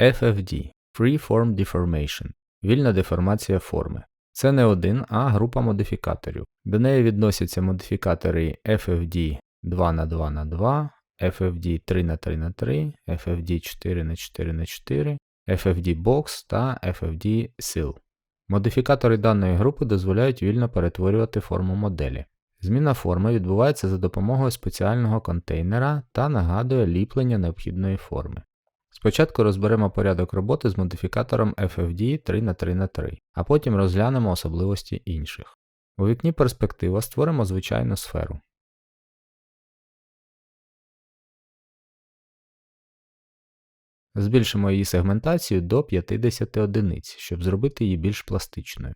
FFD Free Form Deformation вільна деформація форми. Це не один, а група модифікаторів. До неї відносяться модифікатори FFD 2х2х2, FFD 3х3х3, FFD 4х4х4, FFD Box та FFD Seal. Модифікатори даної групи дозволяють вільно перетворювати форму моделі. Зміна форми відбувається за допомогою спеціального контейнера та нагадує ліплення необхідної форми. Спочатку розберемо порядок роботи з модифікатором FFD 3х3х3, а потім розглянемо особливості інших. У вікні перспектива створимо звичайну сферу. Збільшимо її сегментацію до 50 одиниць, щоб зробити її більш пластичною.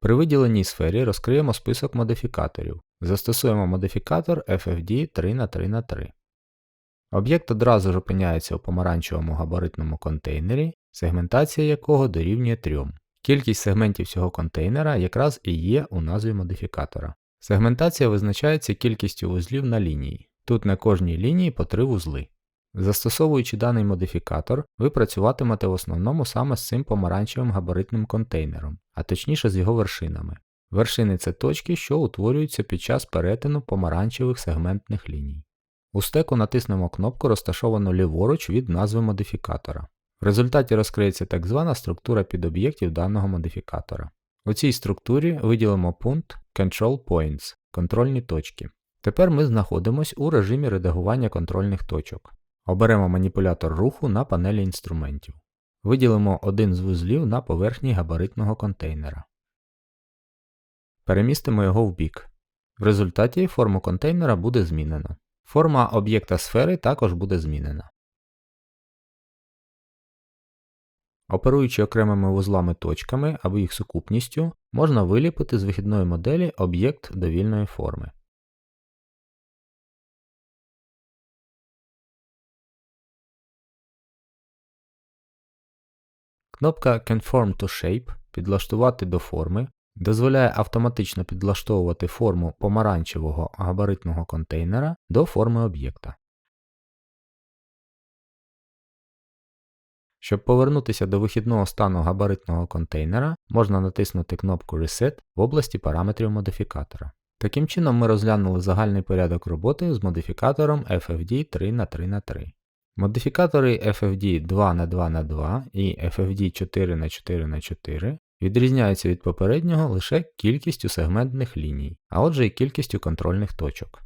При виділеній сфері розкриємо список модифікаторів. Застосуємо модифікатор FFD 3х3х3. Об'єкт одразу ж опиняється у помаранчевому габаритному контейнері, сегментація якого дорівнює 3. Кількість сегментів цього контейнера якраз і є у назві модифікатора. Сегментація визначається кількістю вузлів на лінії. Тут на кожній лінії по 3 вузли. Застосовуючи даний модифікатор, ви працюватимете в основному саме з цим помаранчевим габаритним контейнером, а точніше з його вершинами. Вершини це точки, що утворюються під час перетину помаранчевих сегментних ліній. У стеку натиснемо кнопку, розташовану ліворуч від назви модифікатора. В результаті розкриється так звана структура підоб'єктів даного модифікатора. У цій структурі виділимо пункт Control Points контрольні точки. Тепер ми знаходимося у режимі редагування контрольних точок. Оберемо маніпулятор руху на панелі інструментів. Виділимо один з вузлів на поверхні габаритного контейнера. Перемістимо його в бік. В результаті форму контейнера буде змінено. Форма об'єкта сфери також буде змінена. Оперуючи окремими вузлами точками або їх сукупністю, можна виліпити з вихідної моделі об'єкт довільної форми. Кнопка Conform to Shape підлаштувати до форми дозволяє автоматично підлаштовувати форму помаранчевого габаритного контейнера до форми об'єкта. Щоб повернутися до вихідного стану габаритного контейнера, можна натиснути кнопку Reset в області параметрів модифікатора. Таким чином ми розглянули загальний порядок роботи з модифікатором FFD 3х3х3. Модифікатори FFD 2х2х2 і FFD 4х4х4 відрізняються від попереднього лише кількістю сегментних ліній, а отже і кількістю контрольних точок.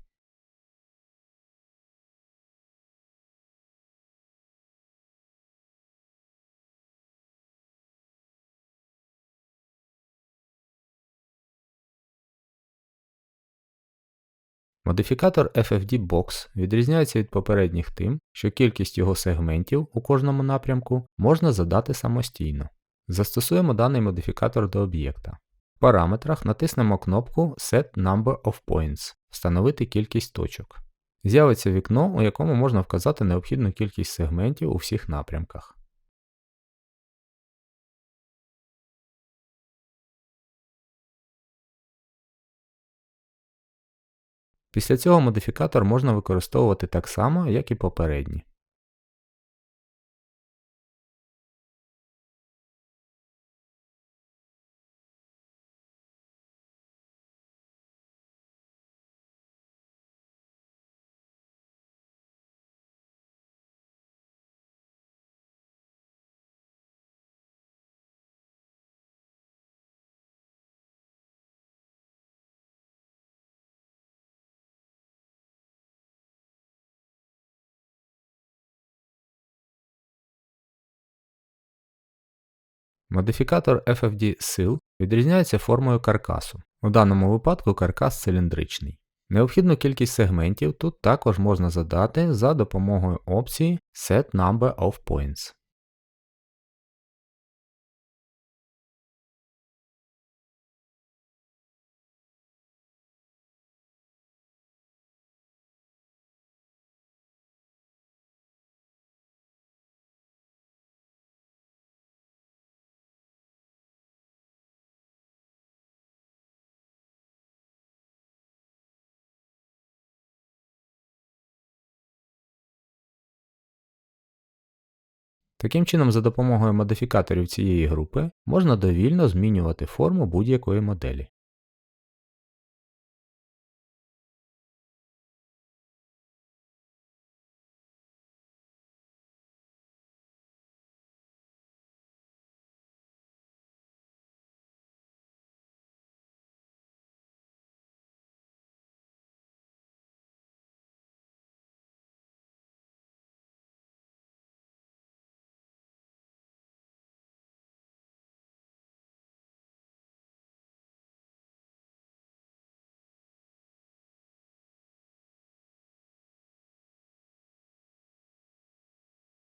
Модифікатор FFD Box відрізняється від попередніх тим, що кількість його сегментів у кожному напрямку можна задати самостійно. Застосуємо даний модифікатор до об'єкта. В параметрах натиснемо кнопку Set Number of Points встановити кількість точок. З'явиться вікно, у якому можна вказати необхідну кількість сегментів у всіх напрямках. Після цього модифікатор можна використовувати так само, як і попередні. Модифікатор FFD сил відрізняється формою каркасу. У даному випадку каркас циліндричний. Необхідну кількість сегментів тут також можна задати за допомогою опції Set Number of Points. Таким чином, за допомогою модифікаторів цієї групи можна довільно змінювати форму будь-якої моделі.